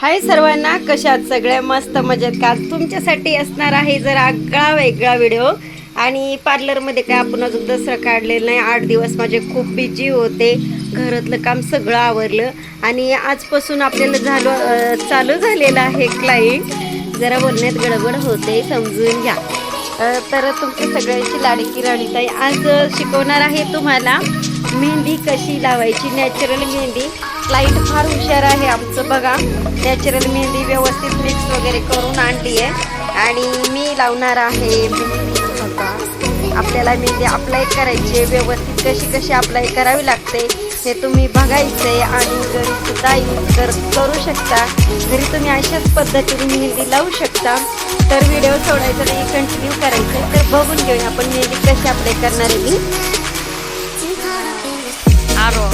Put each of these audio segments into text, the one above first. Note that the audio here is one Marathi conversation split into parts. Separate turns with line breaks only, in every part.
हाय सर्वांना कशात सगळ्या? मस्त मजेत का? तुमच्यासाठी असणार आहे जर आगळा वेगळा व्हिडिओ. आणि पार्लरमध्ये काय आपण अजून दसरा काढलेलं नाही आठ दिवस माझे खूप बिजी होते. घरातलं काम सगळं आवरलं. आणि आजपासून आपल्याला झालं चालू झालेलं आहे क्लाइंट जरा बोलण्यात गडबड होते समजून घ्या. तर तुमच्या सगळ्यांची लाडकी राणीताई आज शिकवणार आहे तुम्हाला. मेहंदी कशी लावायची? नॅचरल मेहंदी. क्लाइंट फार हुशार आहे आमचं बघा. नॅचरल मेहंदी व्यवस्थित मिक्स वगैरे करून आणली आहे. आणि मी लावणार आहे आपल्याला म्हणजे मेहंदी अप्लाय करायची आहे. व्यवस्थित कशी कशी अप्लाय करावी लागते हे तुम्ही बघायचे आणि घरी सुद्धा यूज कर करू शकता घरी तुम्ही अशाच पद्धतीने मेहंदी लावू शकता. तर व्हिडिओ सोडायचा नाही कंटिन्यू करायचं तर बघून घेऊया आपण मेहंदी कशी अप्लाय करणार आहे. मी आरो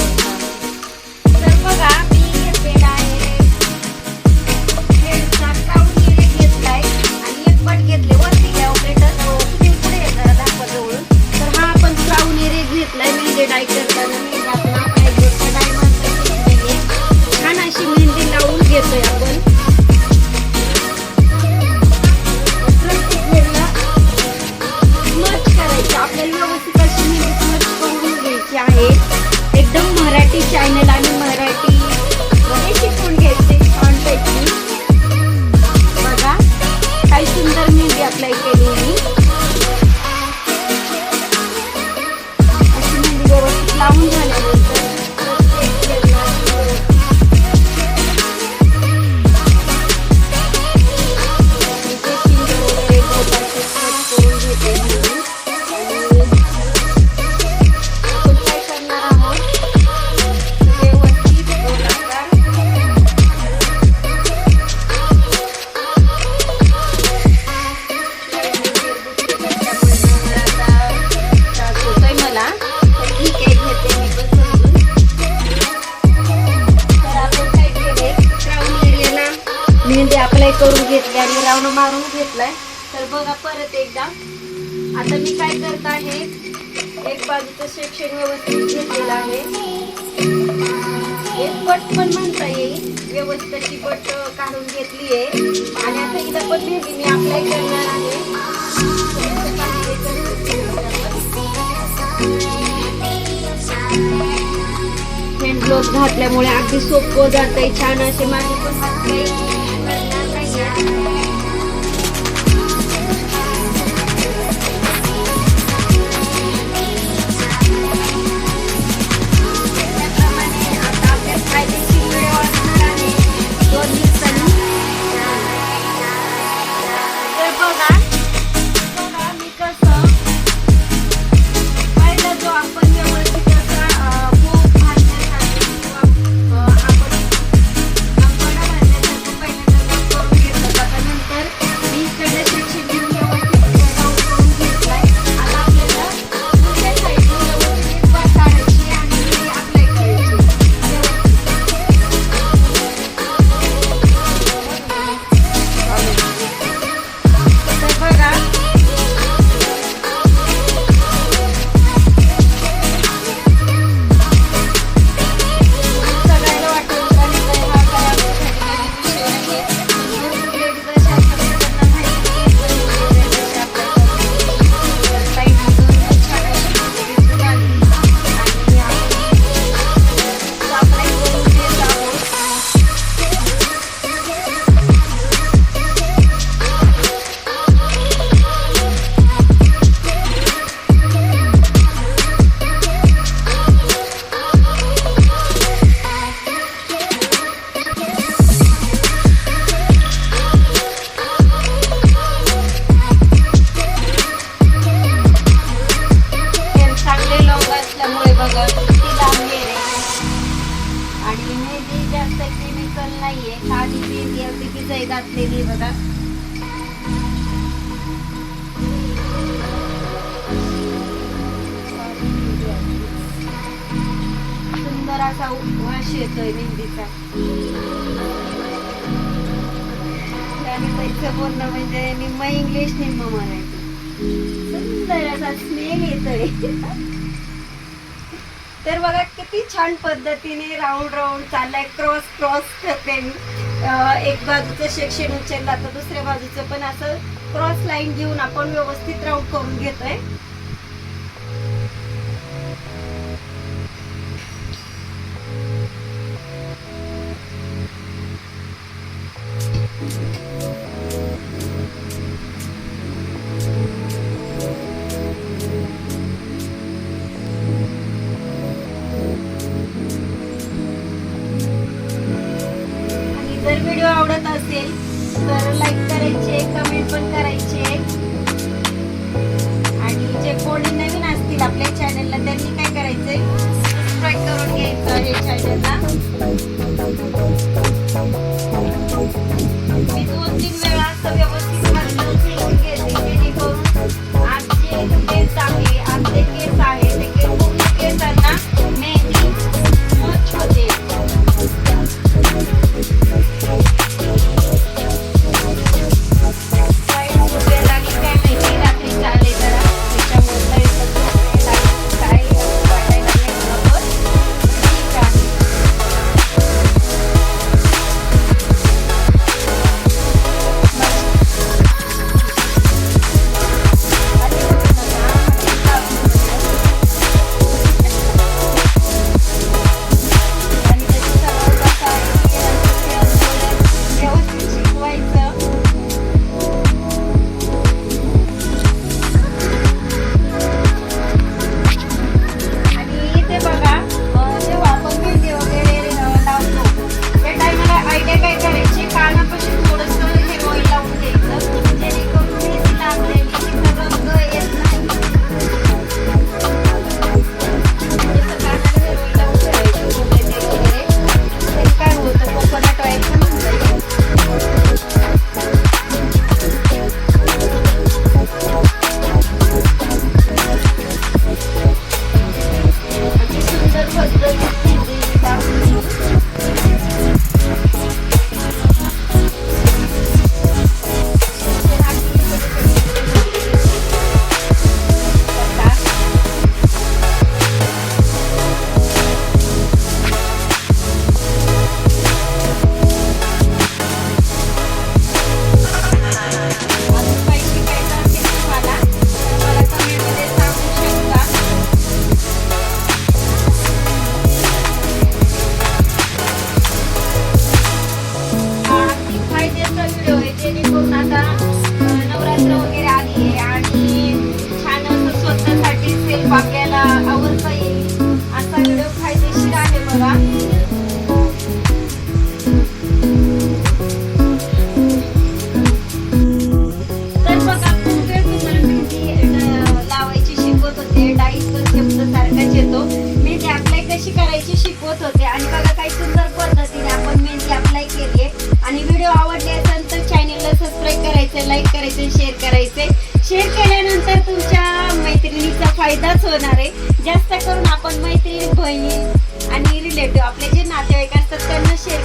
घेतली मारून घेतलाय. तर बघा परत एकदा. आता मी काय करत आहे एक बाजूचं सेक्शन व्यवस्थित घेतलेलं आहे. एक पट पण म्हणता येईल. व्यवस्थित अशी पट काढून घेतली आहे आणि आता इथं पण भेटी मी अप्लाय करणार आहे. हँड ग्लोव्ह घातल्यामुळे अगदी सोपं जात आहे छान असे माझे पण हात घातलेली बघा. सुंदर असा उपवास येतोय मेहंदीचा. आणि त्यांचं बोलणं म्हणजे निम्म इंग्लिश निम्म मराठी. सुंदर असा स्नेह येतोय. तर बघा किती छान पद्धतीने राऊंड राऊंड चाललाय क्रॉस क्रॉस करते मी. एक बाजूचं सेक्शन उचलला तर दुसऱ्या बाजूचं पण असं क्रॉस लाईन घेऊन आपण व्यवस्थित राऊंड करून घेतोय. পারবেন না करायचं लाईक करायचं शेअर करायचे शेअर केल्यानंतर तुमच्या मैत्रिणीचा फायदाच होणार आहे. जास्त करून आपण मैत्रीण बहीण आणि रिलेटिव्ह आपले जे नातेवाईक असतात त्यांना शेअर